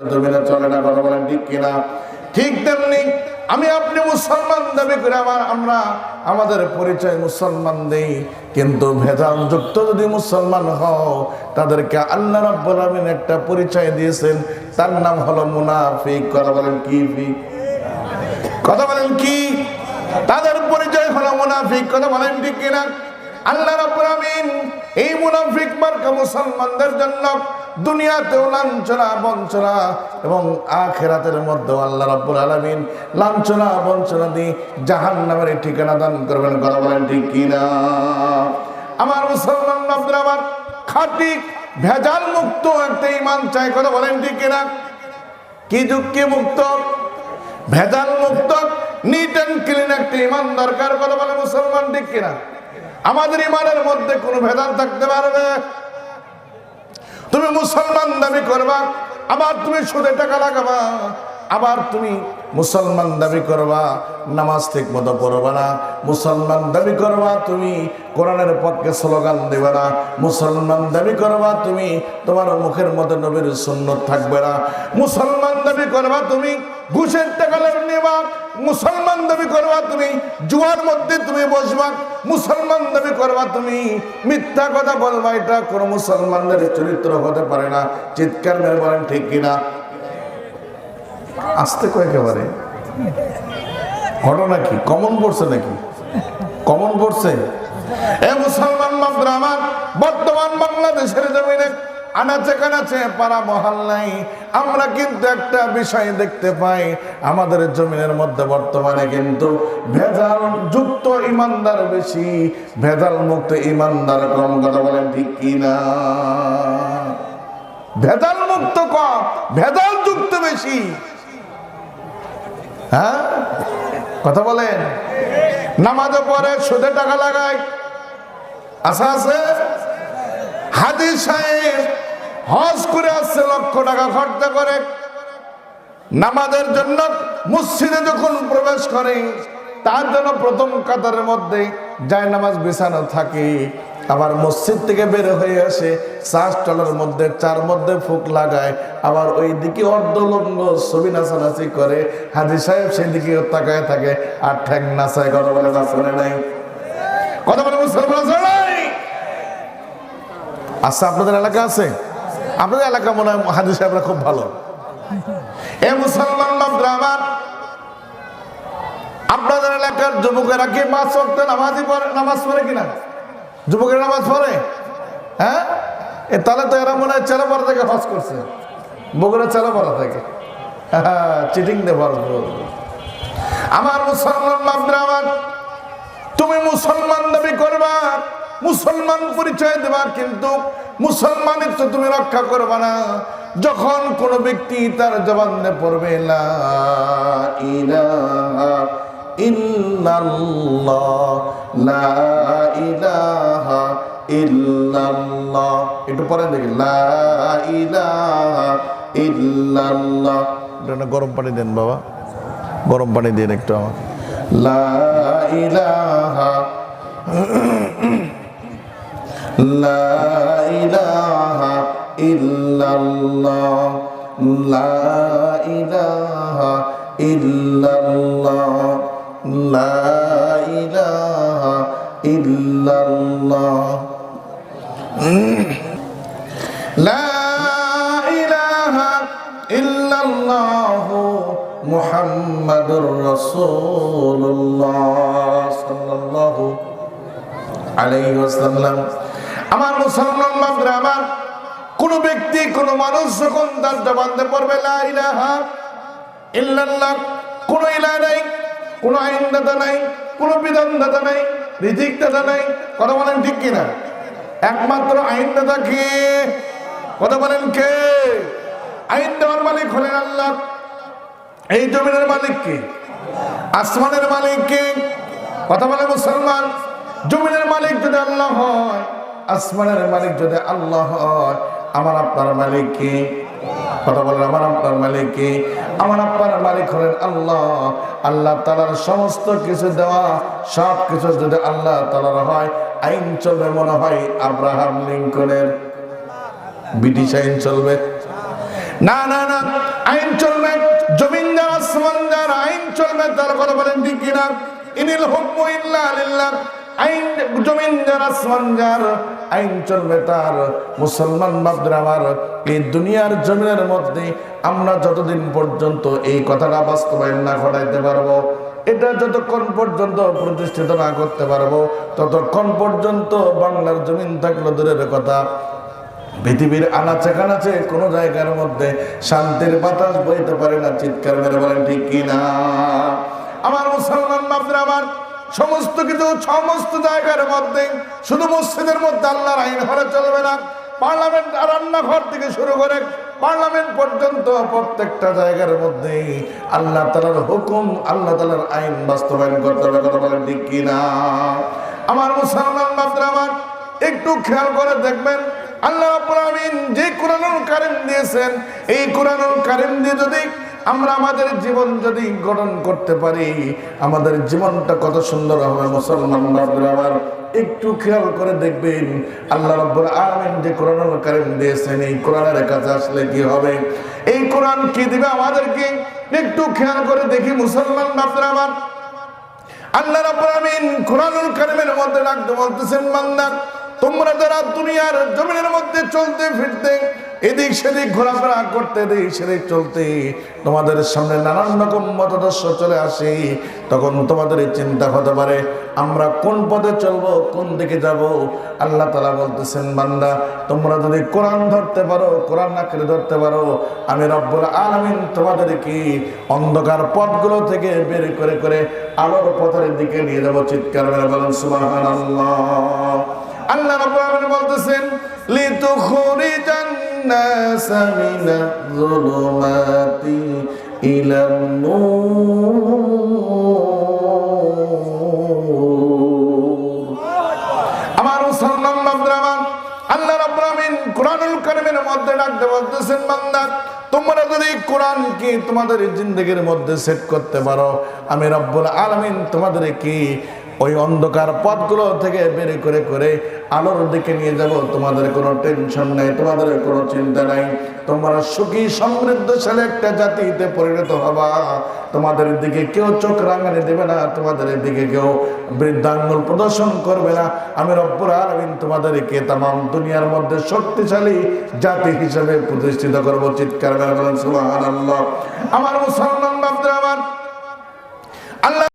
একটা পরিচয় দিয়েছেন, তার নাম হলো মুনাফিক। কথা বলেন কি কথা বলেন কি? তাদের পরিচয় হলো মুনাফিক। কথা বলেন ঠিক কিনা? আল্লাহ রাব্বুল এই মুনাফিক মার্কা মুসলমানদের জন্য দুনিয়াতেও লাঞ্ছনা, বঞ্চনা এবং আখেরাতের মধ্যে আল্লাহ রাব্বুল আলামিন লাঞ্ছনা, বঞ্চনা দিয়ে জাহান্নামের ঠিকানা দান করবেন। কথা বলেন ঠিক কিনা? আমার মুসলমান বাবদের আমার খাঁটি, ভেজাল মুক্ত একটা ইমান চাই। কথা বলেন ঠিক কিনা? কি যুক্তি মুক্ত? ভেজাল মুক্ত নিট অ্যান্ড ক্লিন একটা ইমান দরকার। কথা বলে মুসলমান ঠিক কিনা? আমাদের ইমানের মধ্যে কোনো ভেজাল থাকতে পারবে তুমি মুসলমান দাবি করবা আবার তুমি সুদে টাকা লাগাবা। আবার তুমি মুসলমান দাবি করবা, নামাজ ঠিক মতো পড়বা না। মুসলমান দাবি করবা, তুমি কোরআনের পক্ষে স্লোগান দেবে না। মুসলমান দাবি করবা, তুমি তোমার মুখের মধ্যে নবীর সুন্নত থাকবে না। মুসলমান দাবি করবা, তুমি ঘুষের টাকা নেবা মুসলমান দাবি করবা, তুমি জুয়ার মধ্যে তুমি বসবা। মুসলমান দাবি করবা, তুমি মিথ্যা কথা বলবা, এটা কোনো মুসলমানদের চরিত্র হতে পারে না। চিৎকার মেরে বলেন, ঠিক কিনা? আসতে কয় একেবারে। ঘটনা কি? কমন পড়ছে নাকি? কমন পড়ছে এ মুসলমান বাবরা আমার, বর্তমান বাংলাদেশের জমিনে আনাচে কানাচে পাড়া মহল্লাই আমরা কিন্তু একটা বিষয় দেখতে পাই, আমাদের জমিনের মধ্যে বর্তমানে কিন্তু ভেজাল যুক্ত ইমানদার বেশি। ভেজাল মুক্ত ইমানদার কম কথা বলেন ঠিক কিনা? ভেজাল মুক্ত কম, ভেজাল যুক্ত বেশি। হ্যাঁ? কথা বলেন। নামাজে পরে সুদে টাকা লাগায় আশা আছে? হাদি সাহেব হজ করে আসছে, লক্ষ টাকা খরচা করে। নামাজের জন্য মসজিদে যখন প্রবেশ করে, তার জন্য প্রথম কাতারের মধ্যে যায় নামাজ বিছানো থাকে। আবার মসজিদ থেকে বের হয়ে আসে চাষ টলের মধ্যে, চার মধ্যে ফুক লাগায়। আবার ওই দিকে অর্ধলঙ্গ ছবি নাচানাচি করে। হাজি সাহেব সেই দিকে তাকায় থাকে, আর ঠ্যাং নাচায় কথা বলে নাচনে নাই। কথা বলে মুসলমান আচ্ছা আপনাদের এলাকা আছে? আপনাদের এলাকা মনে হয় হাজি সাহেবরা খুব ভালো। এ মুসলমান বাবরা আমার। আপনাদের এলাকার যুবকেরা কি মাছ নামাজই পড়ে নামাজ পড়ে কিনা? যুবকের নামাজ পড়ে? হ্যাঁ? এ তাহলে তো এরা মনে হয় চেলাপাড়া থেকে হজ করছে। বগুড়া চেলাপাড়া থেকে। হ্যাঁ চিটিং দে পারব আমার মুসলমান আমার, তুমি মুসলমান দাবি করবা, মুসলমান পরিচয় দেবা কিন্তু মুসলমানিত্ব তুমি রক্ষা করবা না। যখন কোন ব্যক্তি তার জবান পড়বে, লা ইলাহা ইল্লাল্লাহ ইলাহা একটু পরে দেখি, লা ইলাহা গরম পানি দেন বাবা। গরম পানি দিন একটু আমাকে। লা ইলাহা লা ইলাহা লা ইলাহা লা ইলাহা ইল্লাল্লাহ। লা ইলাহা ইল্লাল্লাহ মুহাম্মাদুর রাসূলুল্লাহ সাল্লাল্লাহু আলাইহি ওয়াসাল্লাম। আমার মুসলমান বান্ধবরা আমার কোন ব্যক্তি, কোন মানুষ যখন তার জবানতে পড়বে লা ইল্লাল্লাহ কোন ইলাহ নাই কোন আইনদাতা নাই, কোন বিধানদাতা নাই রিজিকদাতা নাই। কথা বলেন ঠিক কিনা? একমাত্র আইনদাতা কে? কথা বলেন কে? আইন দেওয়ার মালিক হলেন আল্লাহ। এই জমিনের মালিক কে? আসমানের মালিক কে? কথা বলে মুসলমান। জমিনের মালিক যদি আল্লাহ হয়, আসমানের মালিক যদি আল্লাহ হয়, আমার আপনার মালিক কে? কথা বলেন, আমার মালিক কি? আমার মালিক হলেন আল্লাহ। আল্লাহ তালার সমস্ত কিছু দেওয়া, সব কিছু আল্লাহ তালার হয়, আইন চলবে মনে হয় আব্রাহাম লিঙ্কনের। ব্রিটিশ আইন চলবে। না না না, আইন চলবে জমিনদার আসমানদার আইন চলবে, তার কথা বলেন ঠিক কিনা? ইনিল হুকমু ইল্লা আইন জমিন আইন চলবে তার। মুসলমান বাবদের আমার, এই দুনিয়ার জমিনের মধ্যে আমরা যতদিন পর্যন্ত এই কথাটা বাস্তবায়ন না ঘটাইতে পারব, এটা যতক্ষণ পর্যন্ত প্রতিষ্ঠিত না করতে পারব, ততক্ষণ পর্যন্ত বাংলার জমিন থাকল দূরের কথা। পৃথিবীর আনাচে কানাচে কোনো জায়গার মধ্যে শান্তির বাতাস বইতে পারে না, চিৎকার মেরে বলেন ঠিক কিনা? আমার মুসলমান বাপদের আমার সমস্ত কিছু, সমস্ত জায়গার মধ্যে, শুধু মসজিদের মধ্যে আল্লাহর আইন হলে চলবে না। পার্লামেন্ট আর রান্নাঘর থেকে শুরু করে পার্লামেন্ট পর্যন্ত প্রত্যেকটা জায়গার মধ্যে আল্লাহ তালার হুকুম, আল্লাহ তালার আইন বাস্তবায়ন করতে হবে, কথা বলেন ঠিক কিনা আমার মুসলমান বাপদের আমার, একটু খেয়াল করে দেখবেন, আল্লাহ যে কোরআনুল কারিম দিয়েছেন, এই কোরআনুল কারিম দিয়ে যদি আমরা আমাদের জীবন যদি গঠন করতে পারি, আমাদের জীবনটা কত সুন্দর হবে মুসলমান আমার। একটু খেয়াল করে দেখবেন, আল্লাহ রাব্বুল আলামিন যে কোরআনুল কারিম দিয়েছেন, এই কোরআনের কাছে আসলে কি হবে? এই কোরআন কি দিবে আমাদেরকে? একটু খেয়াল করে দেখি মুসলমান বাবরা আমার। আল্লাহ রাব্বুল আমিন কোরআনুল কারীমের মধ্যে ডাকতে বলতেছেন, বান্দা, তোমরা যারা দুনিয়ার জমিনের মধ্যে চলতে ফিরতে এদিক সেদিক ঘোরাফেরা করতে, এদিক সেদিক চলতে। তোমাদের সামনে নানান রকম মতাদর্শ চলে আসে। তখন তোমাদের চিন্তা হতে পারে, আমরা কোন পথে চলবো, কোন দিকে যাব? আল্লাহ তালা বলতেছেন, বান্দা, তোমরা যদি কোরআন ধরতে পারো, কোরআন আঁকড়ে ধরতে পারো, আমি রব্বুল আলামিন তোমাদেরকে অন্ধকার পথগুলো থেকে বের করে করে আলোর পথের দিকে নিয়ে যাব। চিৎকার মেরে বলেন, সুবহানাল্লাহ। আল্লাহ রাব্বুল আলামিন বলতেছেন লিতুখরিজান নাস মিনাজ-যুলুমাতি ইলান-নূর আমার মুসলমান আল্লাহ রাব্বুল আমিন কোরআনুল কারীমের মধ্যে ডাকতে বলতেছেন, বান্দা, তোমরা যদি কোরআনকে তোমাদের জিন্দগির মধ্যে সেট করতে পারো, আমি রব্বুল আলামিন তোমাদের কি ওই অন্ধকার পথগুলো থেকে বের করে করে আলোর দিকে নিয়ে যাব। তোমাদের কোনো টেনশন নাই, তোমাদের কোনো চিন্তা নাই। তোমরা সুখী, সমৃদ্ধশালী একটা জাতিতে পরিণত হবা। তোমাদের দিকে কেউ চোখ রাঙানি দেবে না, তোমাদের দিকে কেউ বৃদ্ধাঙ্গুল প্রদর্শন করবে না। আমি রব্বুর আলমিন তোমাদেরকে তাম দুনিয়ার মধ্যে শক্তিশালী জাতি হিসেবে প্রতিষ্ঠিত করব। চিৎকার আমার মুসলমান বাপদের আমার আল্লাহ